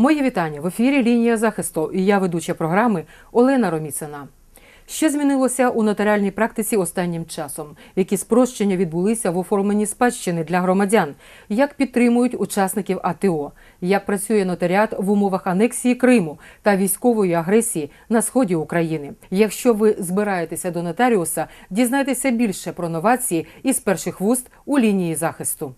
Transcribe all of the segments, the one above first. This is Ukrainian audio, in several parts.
Мої вітання в ефірі Лінія захисту. І я ведуча програми Олена Роміцина. Що змінилося у нотаріальній практиці останнім часом? Які спрощення відбулися в оформленні спадщини для громадян? Як підтримують учасників АТО? Як працює нотаріат в умовах анексії Криму та військової агресії на сході України? Якщо ви збираєтеся до нотаріуса, дізнайтеся більше про новації із перших вуст у лінії захисту.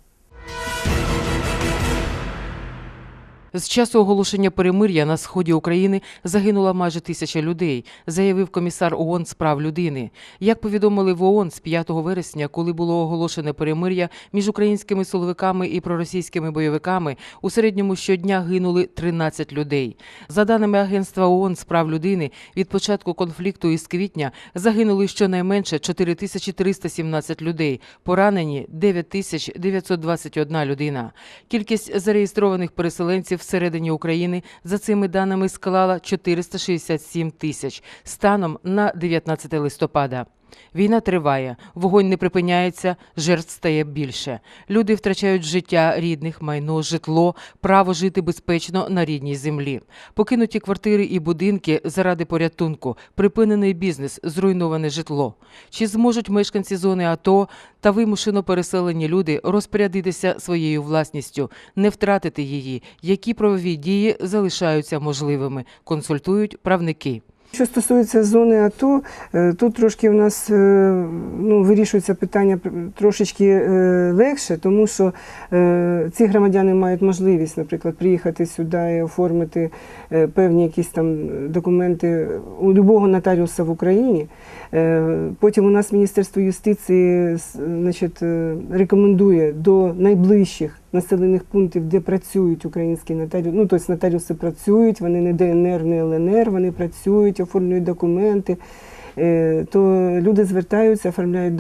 З часу оголошення перемир'я на сході України загинула майже тисяча людей, заявив комісар ООН з прав людини. Як повідомили в ООН з 5 вересня, коли було оголошене перемир'я між українськими силовиками і проросійськими бойовиками, у середньому щодня гинули 13 людей. За даними агентства ООН з прав людини, від початку конфлікту із квітня загинули щонайменше 4317 людей, поранені 9921 людина. Кількість зареєстрованих переселенців всередині України за цими даними склала 467 тисяч станом на 19 листопада. Війна триває, вогонь не припиняється, жертв стає більше. Люди втрачають життя рідних, майно, житло, право жити безпечно на рідній землі. Покинуті квартири і будинки заради порятунку, припинений бізнес, зруйноване житло. Чи зможуть мешканці зони АТО та вимушено переселені люди розпорядитися своєю власністю, не втратити її? Які правові дії залишаються можливими? Консультують правники. Що стосується зони АТО, е, тут трошки в нас е, ну, вирішується питання трошечки е, легше, тому що ці громадяни мають можливість, наприклад, приїхати сюди і оформити певні якісь там документи у любого нотаріуса в Україні. Потім у нас Міністерство юстиції значить, рекомендує до найближчих населених пунктів, де працюють українські нотаріуси. Ну, тобто нотаріуси працюють, вони не ДНР, не ЛНР, вони працюють, оформлюють документи. Е, То люди звертаються, оформляють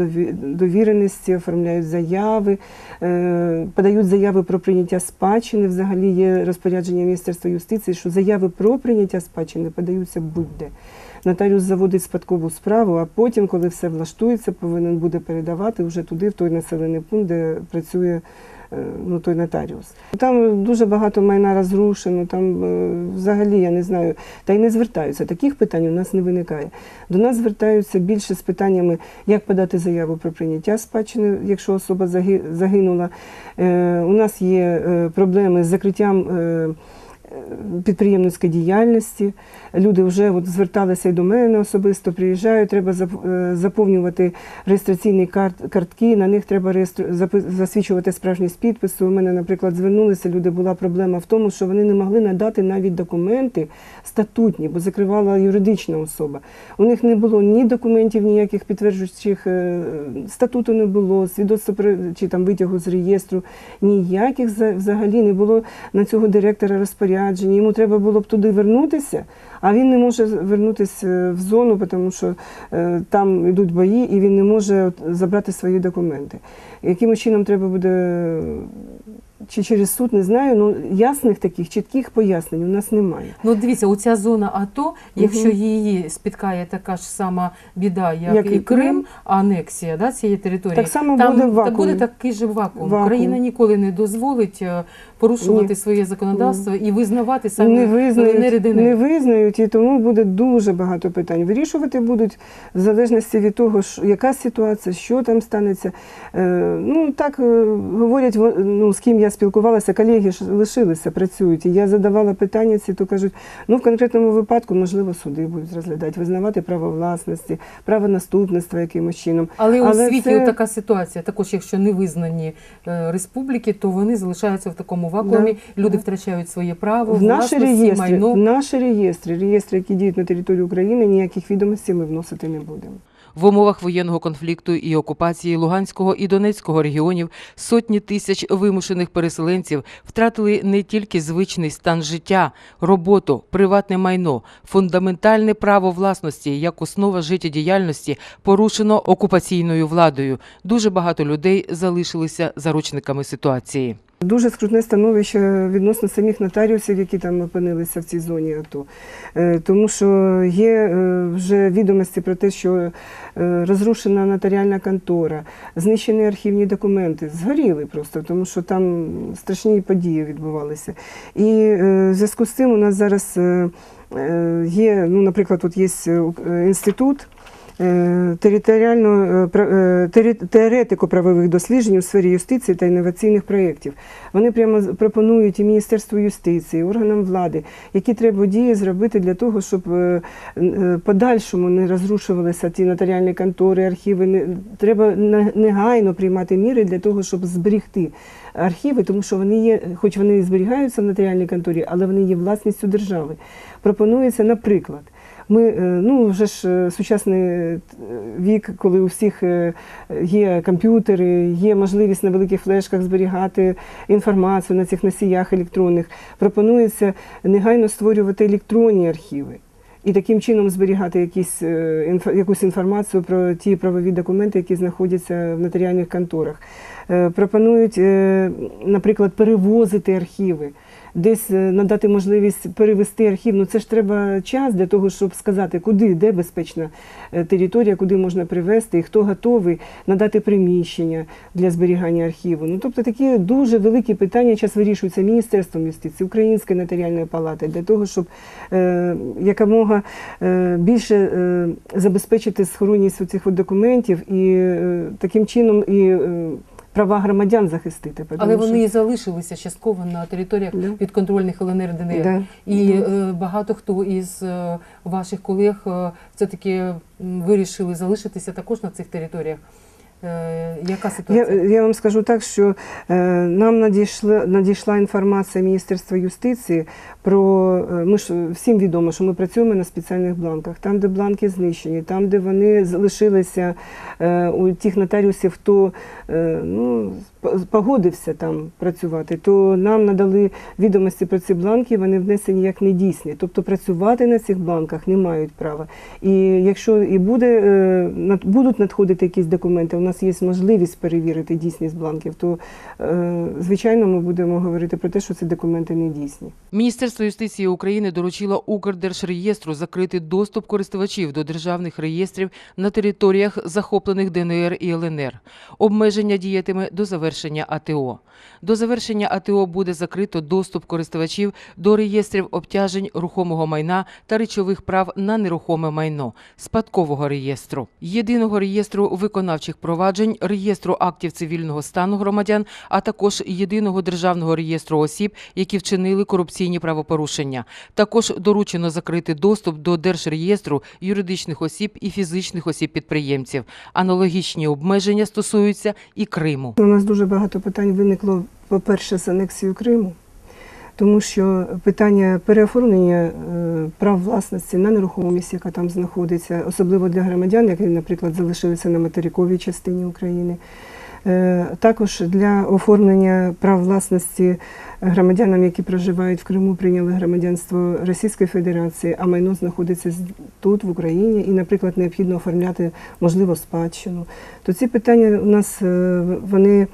довіреності, оформляють заяви, е, подають заяви про прийняття спадщини. Взагалі є розпорядження Міністерства юстиції, що заяви про прийняття спадщини подаються будь-де. Нотаріус заводить спадкову справу, а потім, коли все влаштується, повинен буде передавати вже туди, в той населений пункт, де працює ну, той нотаріус. Там дуже багато майна розрушено, там е, взагалі я не знаю, та й не звертаються. Таких питань у нас не виникає. До нас звертаються більше з питаннями, як подати заяву про прийняття спадщини, якщо особа заги- загинула. Е, У нас є е, проблеми з закриттям. Підприємницької діяльності. Люди вже от зверталися і до мене особисто, приїжджають, треба е, заповнювати реєстраційні картки, на них треба засвідчувати справжність підпису. У мене, наприклад, звернулися люди, була проблема в тому, що вони не могли надати навіть документи статутні, бо закривала юридична особа. У них не було ні документів, ніяких підтверджуючих е, статуту не було, свідоцтва чи там витягу з реєстру, ніяких взагалі не було на цього директора розпорядження. Йому треба було б туди вернутися, а він не може вернутися е, в зону, тому що е, там йдуть бої, і він не може забрати свої документи. Яким чином треба буде. Чи через суд не знаю, ну ясних таких чітких пояснень у нас немає. Ну, дивіться, оця зона АТО, якщо її спіткає така ж сама біда, як, Як і Крим, Крим, анексія да, цієї території, Так само там буде та вакуум. буде такий же вакуум. Вакуум. Україна ніколи не дозволить е, порушувати Ні. своє законодавство і визнавати самі не визнають, не визнають, і тому буде дуже багато питань. Вирішувати будуть в залежності від того, що, яка ситуація, що там станеться. Е, ну так е, говорять, ну, з ким я спілкувалася, колеги ж лишилися, працюють. І я задавала питання ці, то кажуть, ну в конкретному випадку, можливо, суди будуть розглядати, визнавати право власності, право наступництва якимось чином. Але, у світі це- така ситуація. Також, якщо не визнані е, республіки, то вони залишаються в такому вакуумі. Люди втрачають своє право, В наші реєстри, майно. в наші реєстри, реєстри, які діють на території України, ніяких відомостей ми вносити не будемо. В умовах воєнного конфлікту і окупації Луганського і Донецького регіонів сотні тисяч вимушених переселенців втратили не тільки звичний стан життя, роботу, приватне майно, фундаментальне право власності як основа життєдіяльності порушено окупаційною владою. Дуже багато людей залишилися заручниками ситуації. Дуже скрутне становище відносно самих нотаріусів, які там опинилися в цій зоні АТО. Е, Тому що є е, вже відомості про те, що е, розрушена нотаріальна контора, знищені архівні документи, згоріли просто, тому що там страшні події відбувалися. І в зв'язку з цим у нас зараз є, ну, наприклад, тут є інститут. Е, Територіально е, е, тері- теоретико-правових досліджень у сфері юстиції та інноваційних проєктів. Вони прямо пропонують і Міністерству юстиції, і органам влади, які треба дії зробити для того, щоб подальшому не розрушувалися ті нотаріальні контори, архіви. Треба негайно приймати міри для того, щоб зберегти архіви, тому що вони є, хоч вони і зберігаються в нотаріальній конторі, але вони є власністю держави. Пропонується, наприклад. Ми е, ну вже ж е, сучасний е, вік, коли у всіх є комп'ютери, є можливість на великих флешках зберігати інформацію на цих носіях електронних. Пропонується негайно створювати електронні архіви. І таким чином зберігати якісь, якусь інформацію про ті правові документи, які знаходяться в нотаріальних конторах. Пропонують, наприклад, перевозити архіви, десь е, надати можливість перевести архів. Ну це ж треба час для того, щоб сказати, куди, де безпечна е, територія, куди можна привезти, і хто готовий надати приміщення для зберігання архіву. Ну тобто такі дуже великі питання зараз вирішуються Міністерством юстиції, Українською нотаріальною палатою для того, щоб е, якомога е, більше е, забезпечити схоронність цих документів і е, таким чином і е, права громадян захистити. Але що- вони і залишилися частково на територіях Да. підконтрольних ЛНР ДНР. Да. І е, багато хто із е, ваших колег е, все-таки вирішили залишитися також на цих територіях. Е, яка Я, ситуація? я вам скажу так, що е, нам надійшла, надійшла інформація Міністерства юстиції про е, ми ж всім відомо, що ми працюємо на спеціальних бланках, там, де бланки знищені, там, де вони залишилися е, у тих нотаріусів, хто е, ну, погодився там працювати, то нам надали відомості про ці бланки, вони внесені як недійсні. Тобто працювати на цих бланках не мають права. І якщо і буде, е, будуть надходити якісь документи, у нас є можливість перевірити дійсність бланків, то е, звичайно ми будемо говорити про те, що ці документи не дійсні. Міністерство юстиції України доручило Укрдержреєстру закрити доступ користувачів до державних реєстрів на територіях, захоплених ДНР і ЛНР. Обмеження діятиме до завершення АТО. До завершення АТО буде закрито доступ користувачів до реєстрів обтяжень рухомого майна та речових прав на нерухоме майно, спадкового реєстру, єдиного реєстру виконавчих проваджень, реєстру актів цивільного стану громадян, а також єдиного державного реєстру осіб, які вчинили корупційні правопорушення. Також доручено закрити доступ до держреєстру юридичних осіб і фізичних осіб-підприємців. Аналогічні обмеження стосуються і Криму. У нас дуже багато питань виникло, по-перше, з анексією Криму, тому що питання переоформлення е, прав власності на нерухомість, яка там знаходиться, особливо для громадян, які, наприклад, залишилися на материковій частині України. Е, Також для оформлення прав власності громадянам, які проживають в Криму, прийняли громадянство Російської Федерації, а майно знаходиться тут, в Україні, і, наприклад, необхідно оформляти можливо спадщину. То ці питання у нас е, вони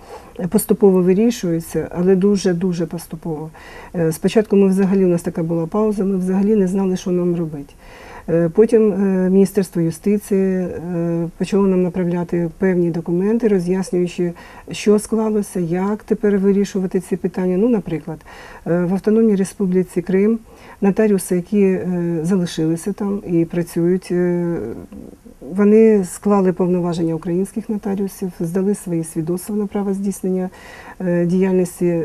поступово вирішуються, але дуже дуже поступово. Е, Спочатку ми взагалі у нас така була пауза, ми взагалі не знали, що нам робити. Е, Потім е, Міністерство юстиції е, почало нам направляти певні документи, роз'яснюючи, що склалося, як тепер вирішувати ці питання. Ну, наприклад, в Автономній Республіці Крим нотаріуси, які е, залишилися там і працюють, е, вони склали повноваження українських нотаріусів, здали свої свідоцтва на право здійснення е, діяльності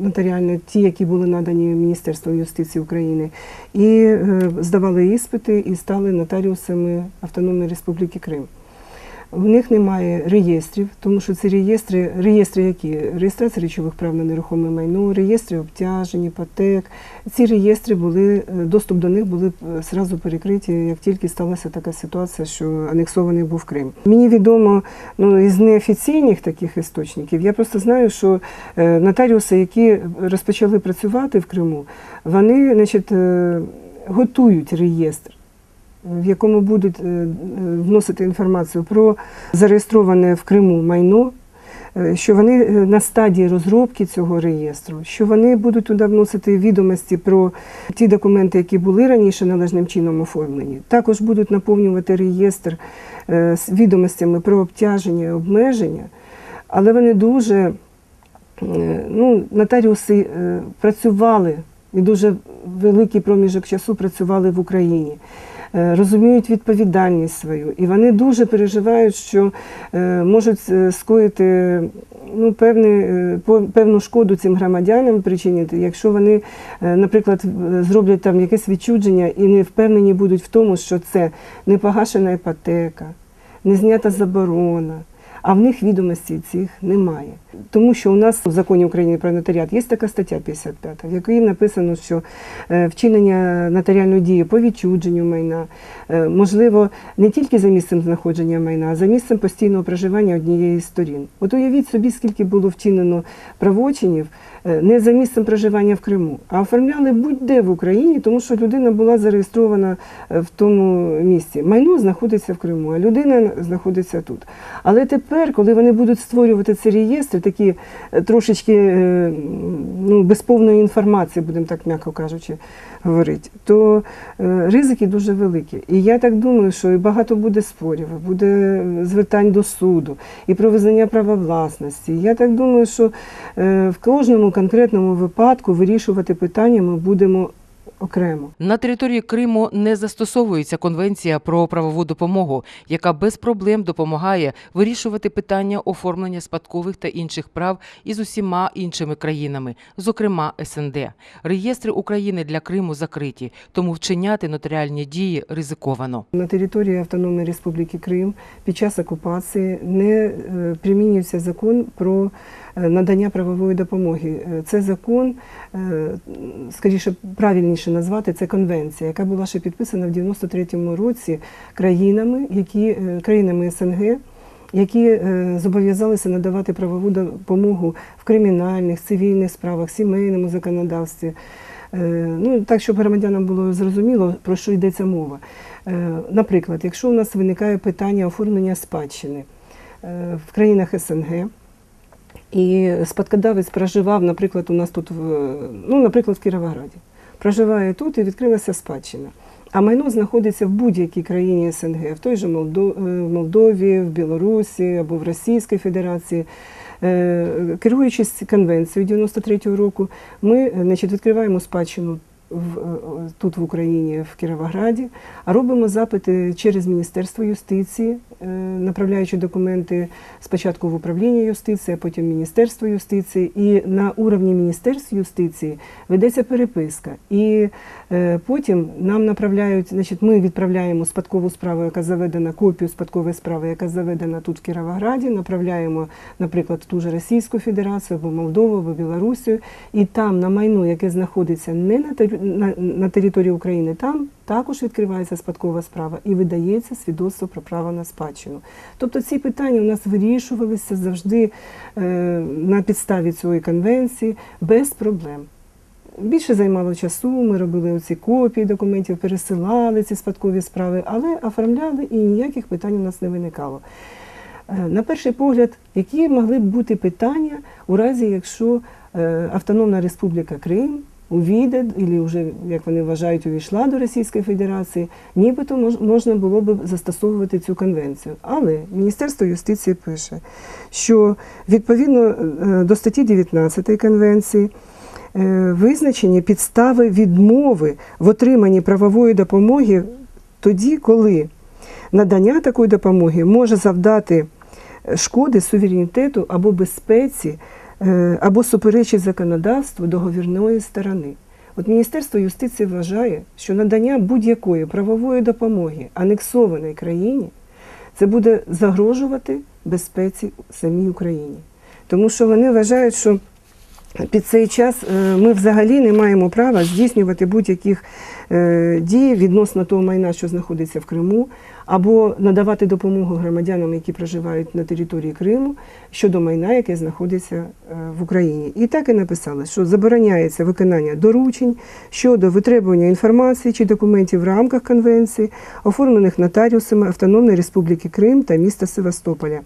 нотаріальної, ті, які були надані Міністерством юстиції України, і здавали іспити і стали нотаріусами Автономної Республіки Крим. В них немає реєстрів, тому що ці реєстри, реєстри які? Реєстрація речових прав на нерухоме майно, реєстри обтяжень, іпотек. Ці реєстри були, е, доступ до них були е, зразу перекриті, як тільки сталася така ситуація, що анексований був Крим. Мені відомо ну, із неофіційних таких істочників, я просто знаю, що е, нотаріуси, які розпочали працювати в Криму, вони значить, е, готують реєстр в якому будуть е, вносити інформацію про зареєстроване в Криму майно, е, що вони е, на стадії розробки цього реєстру, що вони будуть туди вносити відомості про ті документи, які були раніше належним чином оформлені. Також будуть наповнювати реєстр з відомостями про обтяження і обмеження, але вони дуже ну, нотаріуси працювали і дуже великий проміжок часу працювали в Україні. Е, Розуміють відповідальність свою, і вони дуже переживають, що е, можуть е, скоїти ну, певне, е, певну шкоду цим громадянам причинити, якщо вони, наприклад, зроблять там якесь відчудження і не впевнені будуть в тому, що це не погашена іпотека, не знята заборона. А в них відомостей цих немає. Тому що у нас в законі України про нотаріат є така стаття 55, в якій написано, що е, вчинення нотаріальної дії по відчудженню майна е, можливо не тільки за місцем знаходження майна, а за місцем постійного проживання однієї з сторін. От уявіть собі, скільки було вчинено правочинів е, не за місцем проживання в Криму, а оформляли будь-де в Україні, тому що людина була зареєстрована в тому місці. Майно знаходиться в Криму, а людина знаходиться тут. Але тепер, коли вони будуть створювати ці реєстри, такі е, трошечки е, ну, без повної інформації, будемо так м'яко кажучи, говорити, то е, ризики дуже великі. І я так думаю, що і багато буде спорів, буде звертань до суду, і про визнання права власності. Я так думаю, що в кожному конкретному випадку вирішувати питання ми будемо окремо. На території Криму не застосовується конвенція про правову допомогу, яка без проблем допомагає вирішувати питання оформлення спадкових та інших прав із усіма іншими країнами, зокрема СНД. Реєстри України для Криму закриті, тому вчиняти нотаріальні дії ризиковано. На території Автономної Республіки Крим під час окупації не е, примінюється закон про надання правової допомоги. Е, Це закон, е, скоріше правильніше назвати, це конвенція, яка була ще підписана в 93-му році країнами, які е, країнами СНГ. Які е, зобов'язалися надавати правову допомогу в кримінальних, цивільних справах, сімейному законодавстві, Е, Ну, так, щоб громадянам було зрозуміло, про що йдеться мова. Е, Наприклад, якщо у нас виникає питання оформлення спадщини е, в країнах СНГ, і спадкодавець проживав, наприклад, у нас тут, в, ну, наприклад, в Кіровограді, проживає тут і відкрилася спадщина. А майно знаходиться в будь-якій країні СНГ, в той же е, Молдові, в Білорусі або в Російській Федерації. Е, Керуючись конвенцією 93-го року, ми е, значить, відкриваємо спадщину в, е, тут в Україні, в Кіровограді, а робимо запити через Міністерство юстиції, е, направляючи документи спочатку в управління юстиції, а потім Міністерство юстиції. І на уровні Міністерства юстиції ведеться переписка. І е, потім нам направляють, значить, ми відправляємо спадкову справу, яка заведена, копію спадкової справи, яка заведена тут в Кіровограді, направляємо, наприклад, в ту ж Російську Федерацію або Молдову, або Білорусію, і там на майно, яке знаходиться не на, на, на території України, там також відкривається спадкова справа і видається свідоцтво про право на спадщину. Тобто ці питання у нас вирішувалися завжди е, на підставі цієї конвенції без проблем. Більше займало часу, ми робили оці копії документів, пересилали ці спадкові справи, але оформляли і ніяких питань у нас не виникало. Е, На перший погляд, які могли б бути питання у разі, якщо е, Автономна Республіка Крим увійде, або вже, як вони вважають, увійшла до Російської Федерації, нібито можна було б застосовувати цю конвенцію. Але Міністерство юстиції пише, що відповідно е, до статті 19 конвенції е, визначені підстави відмови в отриманні правової допомоги тоді, коли надання такої допомоги може завдати шкоди суверенітету або безпеці, або суперечить законодавству договірної сторони. От Міністерство юстиції вважає, що надання будь-якої правової допомоги анексованій країні це буде загрожувати безпеці самій Україні. Тому що вони вважають, що під цей час е, ми взагалі не маємо права здійснювати будь-яких е, дій відносно того майна, що знаходиться в Криму, або надавати допомогу громадянам, які проживають на території Криму, щодо майна, яке знаходиться е, в Україні. І так і написали, що забороняється виконання доручень щодо витребування інформації чи документів в рамках конвенції, оформлених нотаріусами Автономної Республіки Крим та міста Севастополя.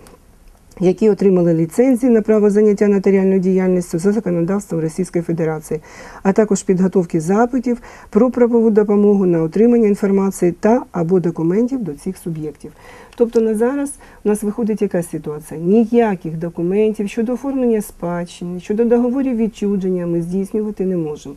Які отримали ліцензії на право заняття нотаріальною діяльністю за законодавством Російської Федерації, а також підготовки запитів про правову допомогу на отримання інформації та або документів до цих суб'єктів. Тобто на зараз у нас виходить яка ситуація? Ніяких документів щодо оформлення спадщини, щодо договорів відчудження ми здійснювати не можемо.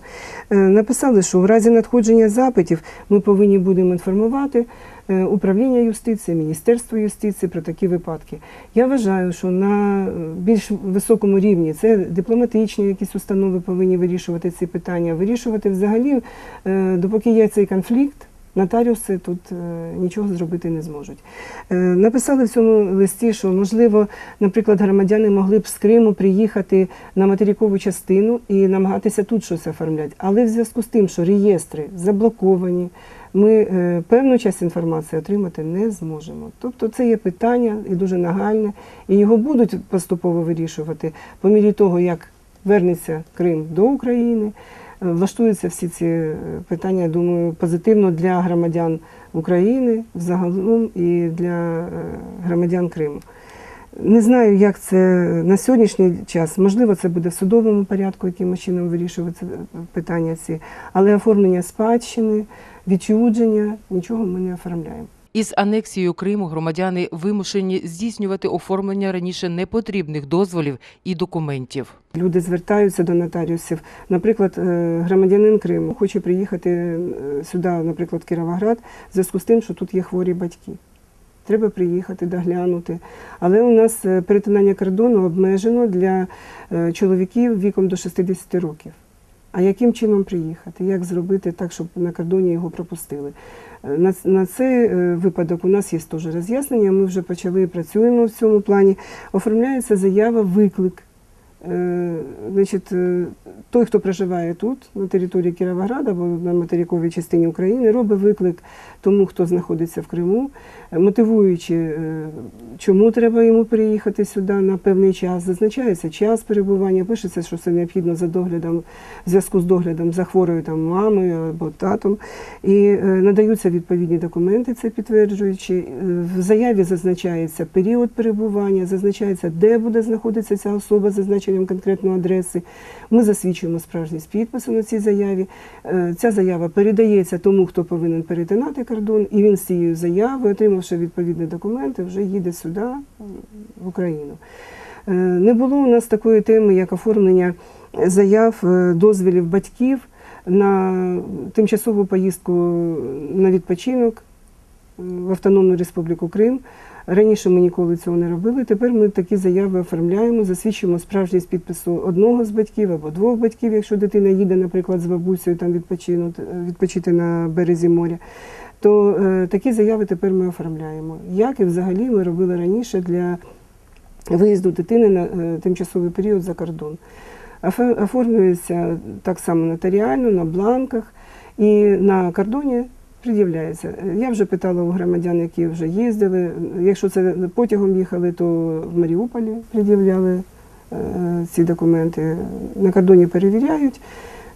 Е, Написали, що в разі надходження запитів ми повинні будемо інформувати управління юстиції, Міністерство юстиції про такі випадки. Я вважаю, що на е, більш високому рівні це дипломатичні якісь установи повинні вирішувати ці питання, вирішувати взагалі, е, допоки є цей конфлікт. Нотаріуси тут е, нічого зробити не зможуть. Е, Написали в цьому листі, що можливо, наприклад, громадяни могли б з Криму приїхати на материкову частину і намагатися тут щось оформляти. Але в зв'язку з тим, що реєстри заблоковані, ми е, певну часть інформації отримати не зможемо. Тобто це є питання і дуже нагальне, і його будуть поступово вирішувати по мірі того, як вернеться Крим до України. Е, Влаштуються всі ці е, питання, я думаю, позитивно для громадян України загалом і для громадян Криму. Не знаю, як це на сьогоднішній час. Можливо, це буде в судовому порядку, якимось чином вирішуватися питання ці, але оформлення спадщини, відчудження нічого ми не оформляємо. Із анексією Криму громадяни вимушені здійснювати оформлення раніше непотрібних дозволів і документів. Люди звертаються до нотаріусів. Наприклад, е, громадянин Криму хоче приїхати е, сюди, наприклад, Кіровоград, в зв'язку з тим, що тут є хворі батьки. Треба приїхати, доглянути. Але у нас е, перетинання кордону обмежено для е, чоловіків віком до 60 років. А яким чином приїхати? Як зробити так, щоб на кордоні його пропустили? Е, На, цей випадок у нас є теж роз'яснення. Ми вже почали працюємо в цьому плані. Оформляється заява виклик. Е, Значить, е, той, хто проживає тут, на території Кіровограда або на материковій частині України, робить виклик тому, хто знаходиться в Криму, е, мотивуючи, чому треба йому приїхати сюди на певний час. Зазначається час перебування, пишеться, що це необхідно за доглядом, в зв'язку з доглядом за хворою там мамою або татом. І надаються відповідні документи, це підтверджуючи. В заяві зазначається період перебування, зазначається, де буде знаходитися ця особа з зазначенням конкретної адреси. Ми засвідчуємо справжність підпису на цій заяві. Е, Ця заява передається тому, хто повинен перетинати кордон, і він з цією заявою, отримавши відповідні документи, вже їде сюди, в Україну. Е, Не було у нас такої теми, як оформлення заяв е, дозволів батьків на тимчасову поїздку на відпочинок в Автономну Республіку Крим. Раніше ми ніколи цього не робили. Тепер ми такі заяви оформляємо, засвідчуємо справжність підпису одного з батьків або двох батьків, якщо дитина їде, наприклад, з бабусею там відпочинути, відпочити на березі моря. То е, такі заяви тепер ми оформляємо. Як і взагалі ми робили раніше для виїзду дитини на е, тимчасовий період за кордон. Оформлюється так само нотаріально, на бланках і на кордоні пред'являється. Я вже питала у громадян, які вже їздили. Якщо це потягом їхали, то в Маріуполі пред'являли е, ці документи. На кордоні перевіряють.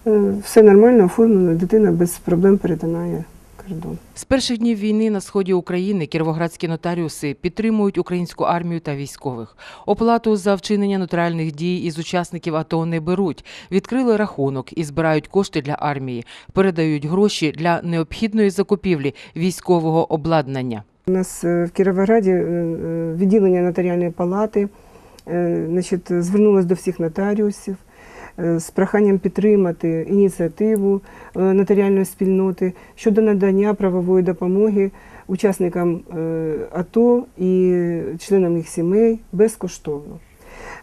Е, Все нормально оформлено, дитина без проблем перетинає кордон. З перших днів війни на сході України кіровоградські нотаріуси підтримують українську армію та військових. Оплату за вчинення нотаріальних дій із учасників АТО не беруть. Відкрили рахунок і збирають кошти для армії, передають гроші для необхідної закупівлі військового обладнання. У нас е, в Кіровограді е, е, відділення нотаріальної палати значить, звернулося до всіх нотаріусів з проханням підтримати ініціативу е, нотаріальної спільноти щодо надання правової допомоги учасникам е, АТО і членам їх сімей безкоштовно.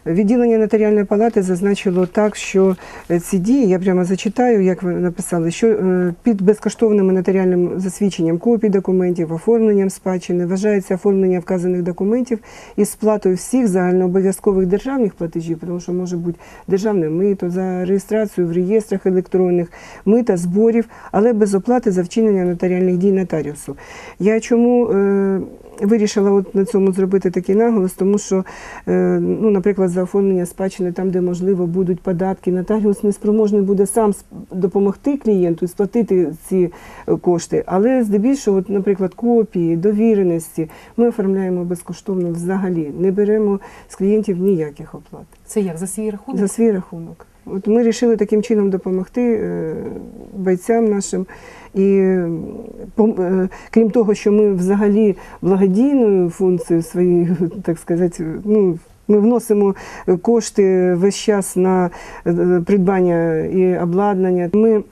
Відділення нотаріальної палати зазначило так, що е, ці дії, я прямо зачитаю, як ви написали, що е, під безкоштовним нотаріальним засвідченням копій документів, оформленням спадщини вважається оформлення вказаних документів із сплатою всіх загальнообов'язкових державних платежів, тому що може бути державне мито за реєстрацію в реєстрах електронних, мита, зборів, але без оплати за вчинення нотаріальних дій нотаріусу. Я чому е, вирішила от на цьому зробити такий наголос, тому що, е, ну, наприклад, за оформлення спадщини, там, де можливо будуть податки. Нотаріус неспроможний буде сам допомогти клієнту сплатити ці е, кошти. Але здебільшого, от, наприклад, копії, довіреності ми оформляємо безкоштовно взагалі. Не беремо з клієнтів ніяких оплат Це як за свій рахунок? за свій рахунок. От ми вирішили таким чином допомогти е, бойцям нашим. І е, крім того, що ми взагалі благодійною функцією своєю, так сказати, ну. Ми вносимо кошти весь час на е, придбання і обладнання. Ми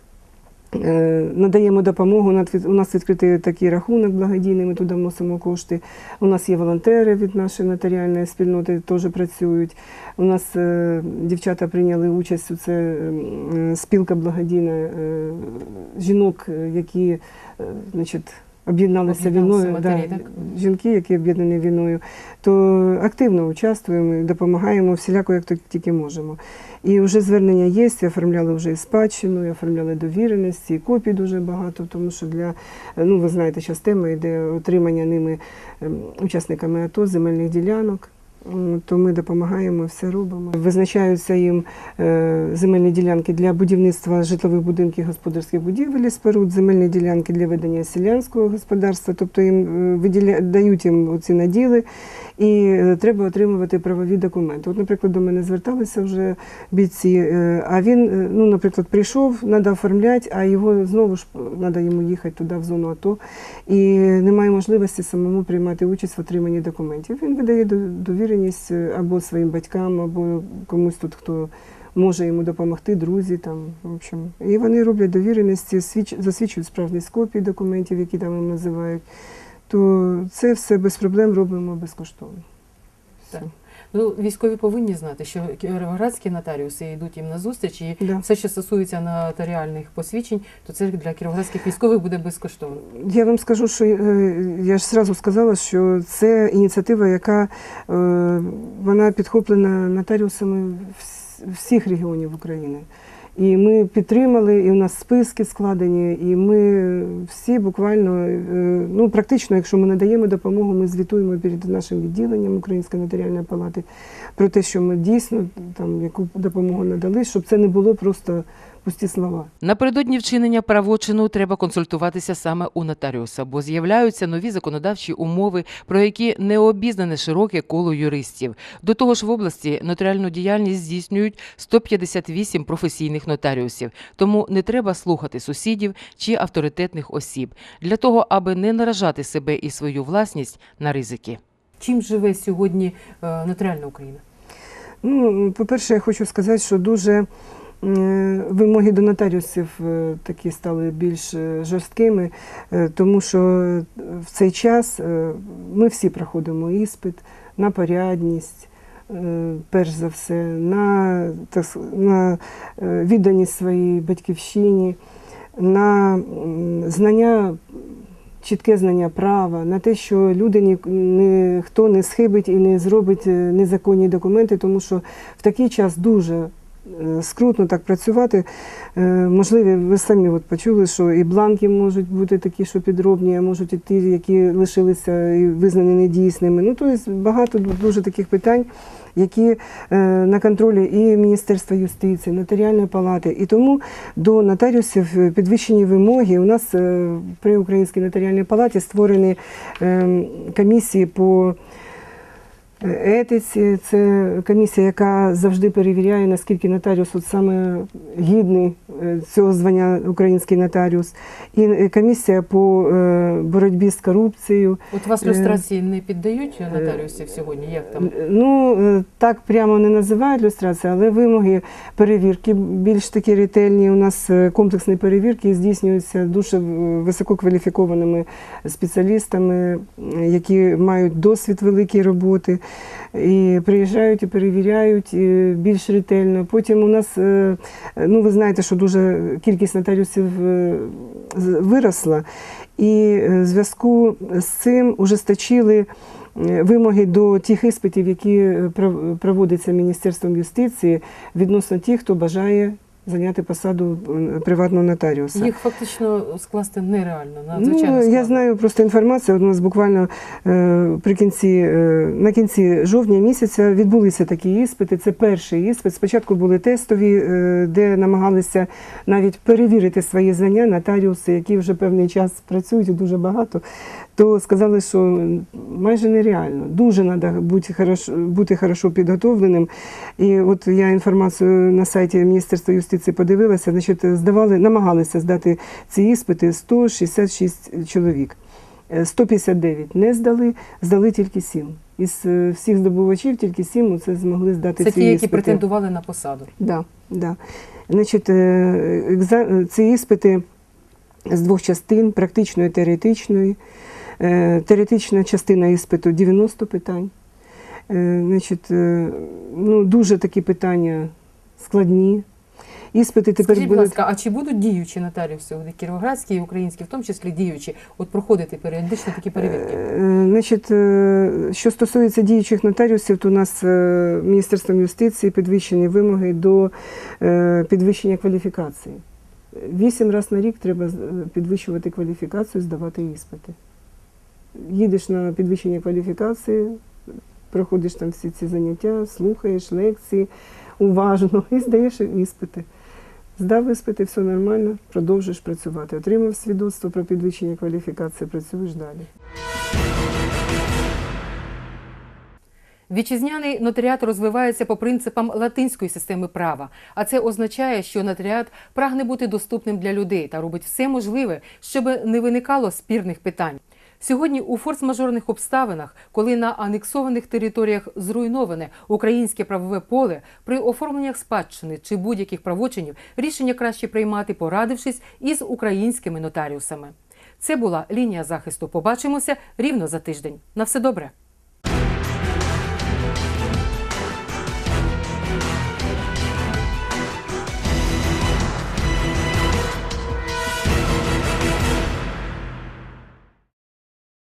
е, надаємо допомогу. У нас відкритий такий рахунок благодійний, ми туди вносимо кошти. У нас є волонтери від нашої нотаріальної спільноти, теж працюють. У нас е, дівчата прийняли участь у це е, спілка благодійна е, жінок, е, які е, значить, об'єдналися війною. матері, да, так? жінки, які об'єднані війною, то активно участвуємо і допомагаємо всіляко, як тільки можемо. І вже звернення є, і оформляли вже і спадщину, і оформляли довіреності, і копій дуже багато, тому що для, ну ви знаєте, зараз тема йде отримання ними ем, учасниками АТО земельних ділянок. М, То ми допомагаємо, все робимо. Визначаються їм е, земельні ділянки для будівництва житлових будинків, господарських будівель споруд, земельні ділянки для ведення селянського господарства, тобто їм е, виділя... дають їм ці наділи, і е, треба отримувати правові документи. От, наприклад, до мене зверталися вже бійці, е, а він, е, ну, наприклад, прийшов, треба оформляти, а його знову ж треба йому їхати туди, в зону АТО, і немає можливості самому приймати участь в отриманні документів. Він видає до- довіреність е, або своїм батькам, або комусь тут, хто може йому допомогти, друзі там, в общем. І вони роблять довіреності, засвідчують справжність копії документів, які там називають. То це все без проблем робимо безкоштовно. Все. Ну, військові повинні знати, що кіровоградські нотаріуси йдуть їм на зустріч, і Да. все, що стосується нотаріальних посвідчень, то це для кіровоградських військових буде безкоштовно. Я вам скажу, що е, я ж зразу сказала, що це ініціатива, яка е, вона підхоплена нотаріусами всіх регіонів України. І ми підтримали, і у нас списки складені, і ми всі буквально, е, ну практично, якщо ми надаємо допомогу, ми звітуємо перед нашим відділенням Української нотаріальної палати про те, що ми дійсно там яку допомогу надали, щоб це не було просто пусті слова. Напередодні вчинення правочину треба консультуватися саме у нотаріуса, бо з'являються нові законодавчі умови, про які не обізнане широке коло юристів. До того ж, в області нотаріальну діяльність здійснюють 158 професійних нотаріусів, тому не треба слухати сусідів чи авторитетних осіб для того, аби не наражати себе і свою власність на ризики. Чим живе сьогодні е, нотаріальна Україна? Ну, по-перше, я хочу сказати, що дуже вимоги до нотаріусів е, такі стали більш е, жорсткими, е, тому що в цей час е, ми всі проходимо іспит на порядність. е, Перш за все, на, так, на е, відданість своїй батьківщині, на знання, чітке знання права, на те, що люди ні, ніхто не схибить і не зробить е, незаконні документи, тому що в такий час дуже е, скрутно так працювати. Е, Можливо, ви самі от почули, що і бланки можуть бути такі, що підробні, а можуть і ті, які лишилися і визнані недійсними. Ну, тобто багато дуже таких питань, які е, на контролі і Міністерства юстиції, нотаріальної палати. І тому до нотаріусів е, підвищені вимоги. У нас е, при Українській нотаріальній палаті створені е, комісії по е, етиці. Це комісія, яка завжди перевіряє, наскільки нотаріус от саме гідний е, цього звання український нотаріус. І е, комісія по е, боротьбі з корупцією. От вас люстрації не піддають нотаріусів сьогодні? Як там? Ну, так прямо не називають люстрація, але вимоги перевірки більш такі ретельні. У нас комплексні перевірки здійснюються дуже висококваліфікованими спеціалістами, які мають досвід великої роботи. І приїжджають і перевіряють більш ретельно. Потім у нас, е, ну ви знаєте, що дуже кількість нотаріусів е, виросла, і е, в зв'язку з цим ужесточили е, вимоги до тих іспитів, які е, проводяться Міністерством юстиції відносно тих, хто бажає зайняти посаду е, приватного нотаріуса. Їх фактично скласти нереально. Ну, я знаю просто інформацію. У нас буквально е, при кінці, е, на кінці жовтня місяця відбулися такі іспити. Це перший іспит. Спочатку були тестові, де намагалися навіть перевірити свої знання нотаріуси, які вже певний час працюють і дуже багато. То сказали, що майже нереально. Дуже треба бути хорошо, бути хорошо підготовленим. І от я інформацію на сайті Міністерства юстиції подивилася, значить, здавали, намагалися здати ці іспити 166 чоловік. Е, 159 не здали, здали тільки 7. Із е, всіх здобувачів тільки 7 це змогли здати Це ці ті, які іспити. претендували на посаду. Да, да. Значить, е, ці іспити з двох частин, практичної і теоретичної. Е, Теоретична частина іспиту 90 питань. Е, Значить, е, ну, дуже такі питання складні. Іспити тепер Скажіть, будь ласка, а чи будуть діючі нотаріуси, кіровоградські і українські, в тому числі діючі, от проходити періодично такі перевірки? Значить, що стосується діючих нотаріусів, то у нас Міністерством юстиції підвищені вимоги до підвищення кваліфікації. Вісім разів на рік треба підвищувати кваліфікацію, здавати іспити. Їдеш на підвищення кваліфікації, проходиш там всі ці заняття, слухаєш лекції уважно і здаєш іспити. Здав іспити, все нормально, продовжуєш працювати. Отримав свідоцтво про підвищення кваліфікації, працюєш далі. Вітчизняний нотаріат розвивається по принципам латинської системи права, а це означає, що нотаріат прагне бути доступним для людей та робить все можливе, щоб не виникало спірних питань. Сьогодні у форс-мажорних обставинах, коли на анексованих територіях зруйноване українське правове поле, при оформленнях спадщини чи будь-яких правочинів рішення краще приймати, порадившись із українськими нотаріусами. Це була лінія захисту. Побачимося рівно за тиждень. На все добре.